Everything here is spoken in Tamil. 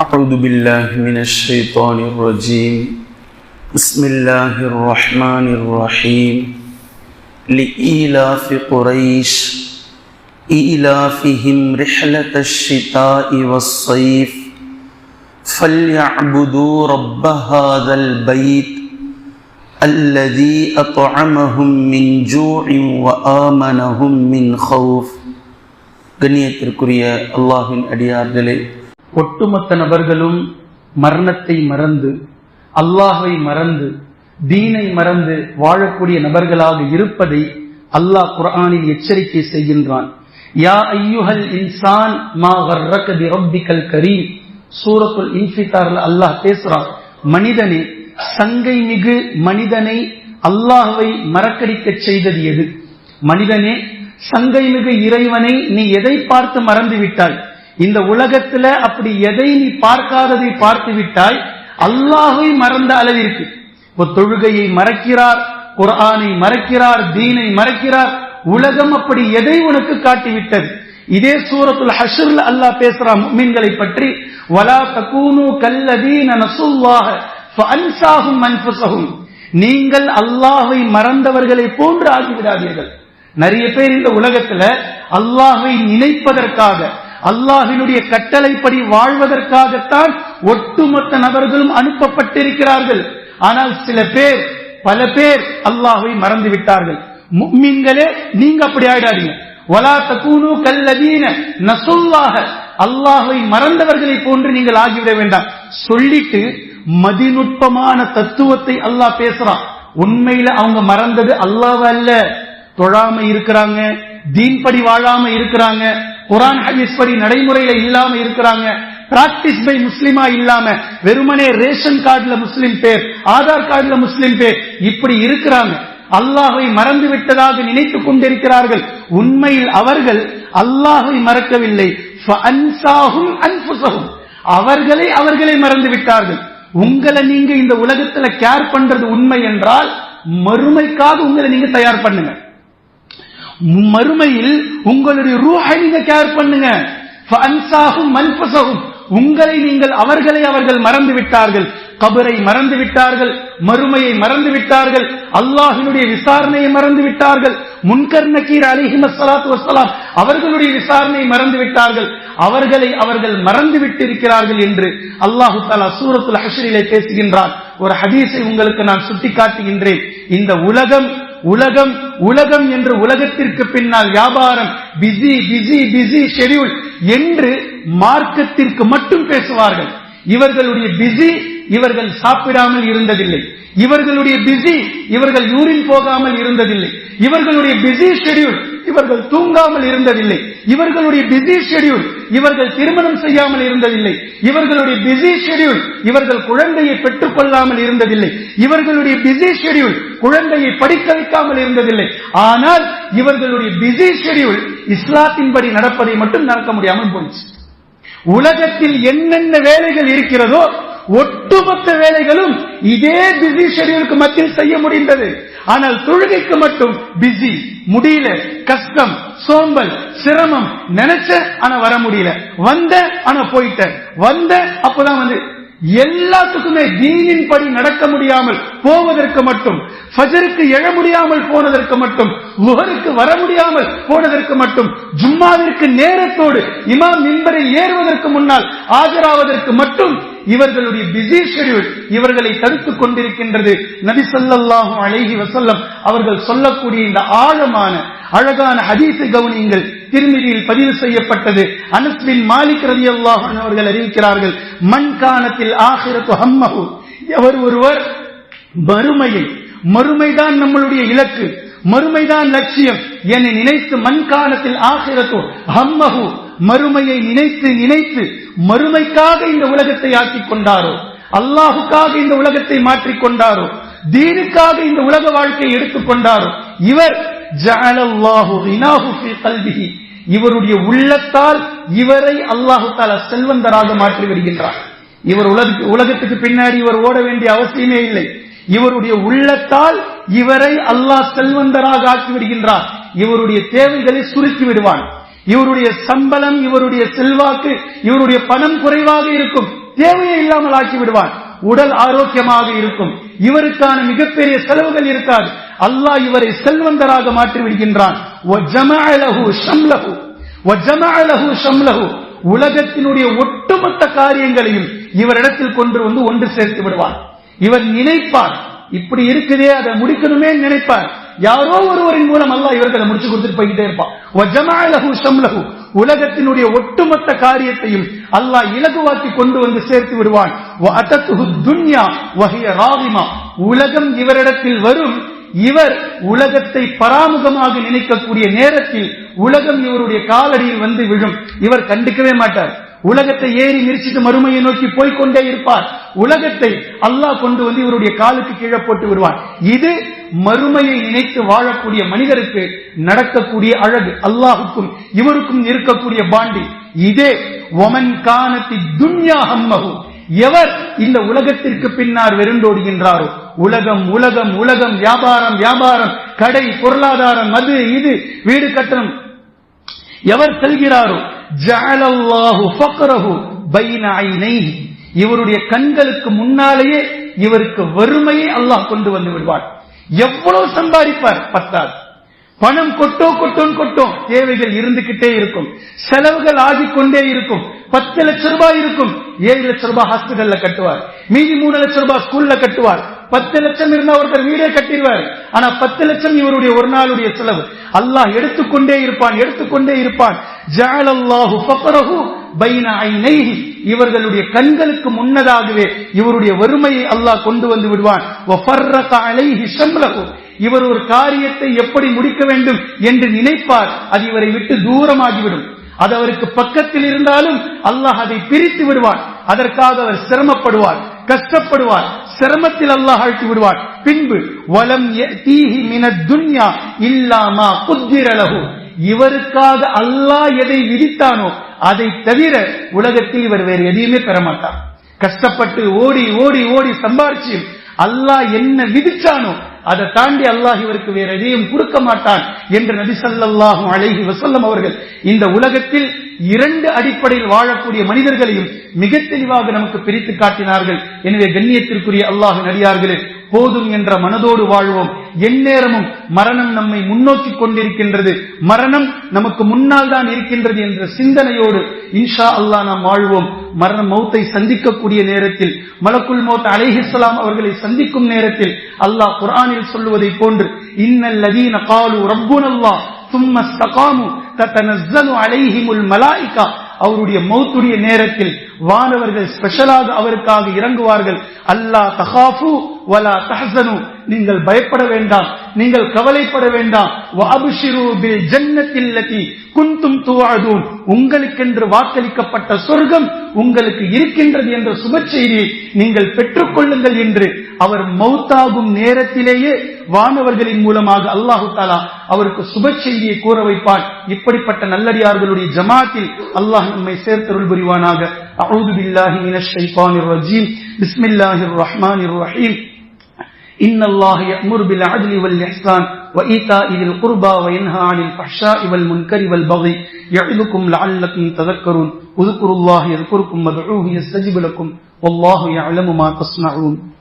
أعوذ بالله من الشيطان الرجيم بسم الله الرحمن الرحيم لإيلاف قريش إيلافهم رحلة الشتاء والصيف فليعبدوا رب هذا البيت الذي أطعمهم من جوع وآمنهم من خوف கண்ணியத்திற்குரிய அல்லாஹின் அடியார்களே ஒட்டுமொத்த நபர்களும் மரணத்தை மறந்து அல்லாஹை மறந்து தீனை மறந்து வாழக்கூடிய நபர்களாக இருப்பதை அல்லாஹ் குரானில் எச்சரிக்கை செய்கின்றான். யா ஐயுஹல் இன்சான் மா வர்ரக பி கரீம். சூரத்துல் இன்ஃபிதார்ல அல்லாஹ் பேசுறான் மனிதனே சங்கை மிகு மனிதனை அல்லாஹை மறக்கடிக்க செய்தது எது? மனிதனே சங்கை மிகு இறைவனை நீ எதை பார்த்து மறந்து விட்டாய்? இந்த உலகத்துல அப்படி எதை நீ பார்க்காததை பார்த்து விட்டாய் அல்லாஹை மறந்த அளவிற்கு. இப்போ தொழுகையை மறக்கிறார் குரானை மறக்கிறார் தீனை மறக்கிறார் உலகம் அப்படி எதை உனக்கு காட்டிவிட்டது? இதே சூரத்துல் ஹஷர்ல அல்லாஹ் பேசுறான் மீன்களை பற்றி வலா தகூனு கல்லதீன நசுல்லாஹ ஃபஅன்சாஹும் அன்ஃபுஸஹும். நீங்கள் அல்லாஹை மறந்தவர்களை போன்று ஆகிவிடாதீர்கள். நிறைய பேர் இந்த உலகத்துல அல்லாஹை நினைப்பதற்காக அல்லாஹினுடைய கட்டளைப்படி வாழ்வதற்காகத்தான் ஒட்டுமொத்த நபர்களும் அனுப்பப்பட்டிருக்கிறார்கள். ஆனால் சில பேர் பல பேர் அல்லாஹை மறந்து விட்டார்கள் முக்மின்களே நீங்க அப்படி ஆயிடாதீங்க. வலா தகுனு கல்லதீன நசுல்லாக அல்லாஹை மறந்தவர்களை போன்று நீங்கள் ஆகிவிட வேண்டாம். சொல்லிட்டு மதிநுட்பமான தத்துவத்தை அல்லாஹ் பேசுறான். உண்மையில அவங்க மறந்தது அல்லாஹ் அல்ல. தொழாம இருக்கிறாங்க தீன்படி வாழாம இருக்கிறாங்க. குரான் ஹதீஸ் படி நடைமுறையில இல்லாம இருக்கிறாங்க. பிராக்டிஸ் பை முஸ்லிமா இல்லாம வெறுமனே ரேஷன் கார்டுல முஸ்லிம் பேர் ஆதார் கார்டுல முஸ்லிம் பேர் இப்படி இருக்கிறாங்க. அல்லாஹை மறந்து விட்டதாக நினைத்துக் கொண்டிருக்கிறார்கள். உண்மையில் அவர்கள் அல்லாஹை மறக்கவில்லை. அவர்களை அவர்களை மறந்து விட்டார்கள். உங்களை நீங்க இந்த உலகத்துல கேர் பண்றது உண்மை என்றால் மறுமைக்காக உங்களை நீங்க தயார் பண்ணுங்க. மறுமையில் உங்களுடைய ரூஹை நீங்க கேர் பண்ணுங்க. உங்களை நீங்கள் அவர்களை அவர்கள் மறந்து விட்டார்கள். கபரை மறந்து விட்டார்கள். மறுமையை மறந்து விட்டார்கள். அல்லாஹினுடைய விசாரணையை மறந்து விட்டார்கள். முன்கர் நக்கீர் அலிஹிம் வசலாம் அவர்களுடைய விசாரணையை மறந்து விட்டார்கள். அவர்களை அவர்கள் மறந்து விட்டிருக்கிறார்கள் என்று அல்லாஹு தாலா சூரத்துல் ஹஷரிலே பேசுகின்றார். ஒரு ஹதீஸை உங்களுக்கு நான் சுட்டிக்காட்டுகின்றேன். இந்த உலகம் உலகம் உலகம் என்று உலகத்திற்கு பின்னால் வியாபாரம் பிஸி பிஸி பிஸி ஷெடியூல் என்று மார்க்கத்திற்கு மட்டும் பேசுவார்கள். இவர்களுடைய பிஸி இவர்கள் சாப்பிடாமல் இருந்ததில்லை. இவர்களுடைய பிஸி இவர்கள் யூரின் போகாமல் இருந்ததில்லை. இவர்களுடைய பிஸி ஷெடியூல் இவர்கள் தூங்காமல் இருந்ததில்லை. இவர்களுடைய பிஸி ஷெடியூல் இவர்கள் திருமணம் செய்யாமல் இருந்ததில்லை. இவர்களுடைய பிஸி ஷெடியூல் இவர்கள் குழந்தையை பெற்றுக் கொள்ளாமல் இருந்ததில்லை. இவர்களுடைய பிஸி ஷெடியூல் குழந்தையை படிக்க வைக்காமல் இருந்ததில்லை. ஆனால் இவர்களுடைய பிஸி ஷெடியூல் இஸ்லாத்தின்படி நடப்பதை மட்டும் நடக்க முடியாமல் போயிடுச்சு. உலகத்தில் என்னென்ன வேலைகள் இருக்கிறதோ ஒட்டுமொத்த வேலைகளும் இதே பிஸி ஷெடியூலுக்கு மத்தியில் செய்ய முடிந்தது ஆனால் தொழுகைக்கு மட்டும் பிஸி முடியல கஷ்டம் சோம்பல் சிரமம் நினைச்ச ஆனா வர முடியல. வந்த ஆனா போயிட்ட. வந்த அப்பதான் வந்து எல்லாத்துக்குமே தீனின் படி நடக்க முடியாமல் போவதற்கு மட்டும் ஃபஜருக்கு எழ முடியாமல் போனதற்கு மட்டும் முகருக்கு வர முடியாமல் போனதற்கு மட்டும் ஜும்மாவிற்கு நேரத்தோடு இமாம் மின்பரில் ஏறுவதற்கு முன்னால் ஆஜராவதற்கு மட்டும் இவர்களுடைய பிஸி ஷெடியூல் இவர்களை தடுத்துக் கொண்டிருக்கின்றது. நபி சொல்லாஹு அழகி வசல்லம் அவர்கள் சொல்லக்கூடிய இந்த ஆழமான அழகான ஹதீசை கவனியுங்கள். திருமதியில் பதிவு செய்யப்பட்டது. அனஸ்பின் மாலிக் ரவி அல்லாஹன் அவர்கள் அறிவிக்கிறார்கள் மண்கானத்தில் ஆகிரத்து ஹம்மஹு. எவர் ஒருவர் மறுமையை மறுமைதான் நம்மளுடைய இலக்கு மறுமைதான் லட்சியம் என்னை நினைத்து மண்காலத்தில் ஆகிரத்தோ ஹம்மஹு மறுமையை நினைத்து நினைத்து மறுமைக்காக இந்த உலகத்தை ஆக்கிக் கொண்டாரோ? அல்லாஹுக்காக இந்த உலகத்தை மாற்றிக் கொண்டாரோ? தீனுக்காக இந்த உலக வாழ்க்கையை எடுத்துக்கொண்டாரோ இவர் இவருடைய உள்ளத்தால் இவரை அல்லாஹு தாலா செல்வந்தராக மாற்றி வருகின்றார் இவர் உலகத்துக்கு பின்னாடி இவர் ஓட வேண்டிய அவசியமே இல்லை. இவருடைய உள்ளத்தால் இவரை அல்லாஹ் செல்வந்தராக ஆக்கி விடுகின்றார். இவருடைய தேவைகளை சுருக்கி விடுவான். இவருடைய சம்பளம் இவருடைய செல்வாக்கு இவருடைய பணம் குறைவாக இருக்கும். தேவையை இல்லாமல் ஆக்கி விடுவான் உடல் ஆரோக்கியமாக இருக்கும். இவருக்கான மிகப்பெரிய செலவுகள் இருக்காது. அல்லாஹ் இவரை செல்வந்தராக மாற்றி விடுகின்றான். உலகத்தினுடைய ஒட்டுமொத்த காரியங்களையும் இவரிடத்தில் கொண்டு வந்து ஒன்று சேர்த்து விடுவார். இவர் நினைப்பார். இப்படி இருக்குதே அதை முடிக்கணுமே நினைப்பார். யாரோ ஒருவரின் மூலம் அல்ல இவர்களை முடிச்சு கொடுத்துட்டு போய்கிட்டே இருப்பான். உலகத்தினுடைய ஒட்டுமொத்த காரியத்தையும் அல்லாஹ் இலகுவாக்கி கொண்டு வந்து சேர்த்து விடுவான். உலகம் இவரிடத்தில் வரும். இவர் உலகத்தை பராமுகமாக நினைக்கக்கூடிய நேரத்தில் உலகம் இவருடைய காலடியில் வந்து விழும். இவர் கண்டுக்கவே மாட்டார். உலகத்தை ஏறி மிரிச்சிட்டு மறுமையை நோக்கி போய்கொண்டே இருப்பார். உலகத்தை அல்லாஹ் கொண்டு வந்து இவருடைய காலுக்கு கீழே போட்டு விடுவார் இது மறுமையை நினைத்து வாழக்கூடிய மனிதருக்கு நடக்கக்கூடிய அழகு. அல்லாஹுக்கும் இவருக்கும் இருக்கக்கூடிய பாண்டி. இதே ஒமன் காணத்தி துன்யா ஹம்மகு எவர் இந்த உலகத்திற்கு பின்னார் வெருண்டோடுகின்றாரோ உலகம் உலகம் உலகம் வியாபாரம் வியாபாரம் கடை பொருளாதாரம் மது இது வீடு கட்டணம். எவர் செல்கிறாரோ? இவருடைய கண்களுக்கு முன்னாலேயே இவருக்கு வறுமையை அல்லாஹ் கொண்டு வந்து விடுவார் எவ்வளவு சம்பாதிப்பார்? பத்தாது. பணம் கொட்டோ கொட்டோன்னு கொட்டும். தேவைகள் இருந்துகிட்டே இருக்கும். செலவுகள் ஆகிக்கொண்டே இருக்கும். பத்து லட்சம் ரூபாய் இருக்கும். ஏழு லட்சம் ரூபாய் ஹாஸ்பிட்டல்ல கட்டுவார். மீதி மூணு லட்சம் ரூபாய் ஸ்கூல்ல கட்டுவார். பத்து லட்சம் இருந்தா ஒருத்தர் வீடே கட்டிடுவார். ஆனா பத்து லட்சம் இவருடைய ஒரு நாளுடைய செலவு. அல்லாஹ் எடுத்துக்கொண்டே இருப்பான் எடுத்துக்கொண்டே இருப்பான். ஜாலல்லாஹு ஃபக்ரஹு பைன இவர்களுடைய கண்களுக்கு முன்னதாகவே இவருடைய வறுமையை அல்லாஹ் கொண்டு வந்து விடுவான். இவர் ஒரு காரியத்தை எப்படி முடிக்க வேண்டும் என்று நினைப்பார் அது இவரை விட்டு தூரமாகிவிடும். அது அவருக்கு பக்கத்தில் இருந்தாலும் அல்லாஹ் அதை பிரித்து விடுவான். அதற்காக அவர் சிரமப்படுவார் கஷ்டப்படுவார். சிரமத்தில் அல்லாஹ் அழைத்து விடுவார் பின்பு வலம் தீஹி மின துன்யா இல்லாமா குத்திரலகு இவருக்காக அல்லாஹ் எதை விதித்தானோ அதை தவிர உலகத்தில் இவர் வேறு எதையுமே பெற மாட்டார். கஷ்டப்பட்டு ஓடி ஓடி ஓடி சம்பாரிச்சு அல்லாஹ் என்ன விதிச்சானோ அதை தாண்டி அல்லாஹ் இவருக்கு வேற எதையும் கொடுக்க மாட்டான் என்று நபி அழகி அலைஹி வஸல்லம் அவர்கள் இந்த உலகத்தில் இரண்டு அடிப்படையில் வாழக்கூடிய மனிதர்களையும் மிக தெளிவாக நமக்கு பிரித்து காட்டினார்கள். எனவே கண்ணியத்திற்குரிய அல்லாஹ் நடிகார்களே போதும் என்ற மனதோடு வாழ்வோம். எந்நேரமும் மரணம் நம்மை முன்னோக்கி கொண்டிருக்கின்றது. மரணம் நமக்கு முன்னால் தான் இருக்கின்றது என்ற சிந்தனையோடு இன்ஷா அல்லாஹ் நாம் வாழ்வோம். மரண மௌத்தை சந்திக்கக்கூடிய நேரத்தில் மலக்குல் மௌத் அலைஹிஸ்ஸலாம் அவர்களை சந்திக்கும் நேரத்தில் அல்லாஹ் குரானில் சொல்லுவதை போன்று இன்னல் லதீன காலு ரப்புனல்லாஹ் சும்ம ஸ்தகாமு தத்தனஸ்ஸலு அலைஹிமுல் மலாயிகா. அவருடைய மௌத்துடைய நேரத்தில் வானவர்கள் ஸ்பெஷலாக அவருக்காக இறங்குவார்கள். அல்லாஹ் தஹாஃபு வலா தஹசனு. நீங்கள் பயப்பட வேண்டாம். நீங்கள் கவலைப்பட வேண்டாம். குந்தும் துவஅதூன் உங்களுக்கென்று வாக்களிக்கப்பட்ட சொர்க்கம் உங்களுக்கு இருக்கின்றது என்ற சுப செய்தியை நீங்கள் பெற்றுக்கொள்ளுங்கள் என்று அவர் மௌத்தாகும் நேரத்திலேயே வானவர்களின் மூலமாக அல்லாஹு தாலா அவருக்கு சுப செய்தியை கூற வைப்பான். இப்படிப்பட்ட நல்லடியார்களுடைய ஜமாத்தில் அல்லாஹ் நம்மை சேர்த்தருள் புரிவானாக. அவுது பில்லாஹி மினஷ் ஷைத்தானிர் ரஜீம். பிஸ்மில்லாஹிர் ரஹ்மானிர் ரஹீம். إن الله يأمر بالعدل والإحسان وإيتاء ذي القربى وينهى عن الفحشاء والمنكر والبغي يعظكم لعلكم تذكرون. اذكروا الله يذكركم وادعوه يستجب لكم والله يعلم ما تصنعون.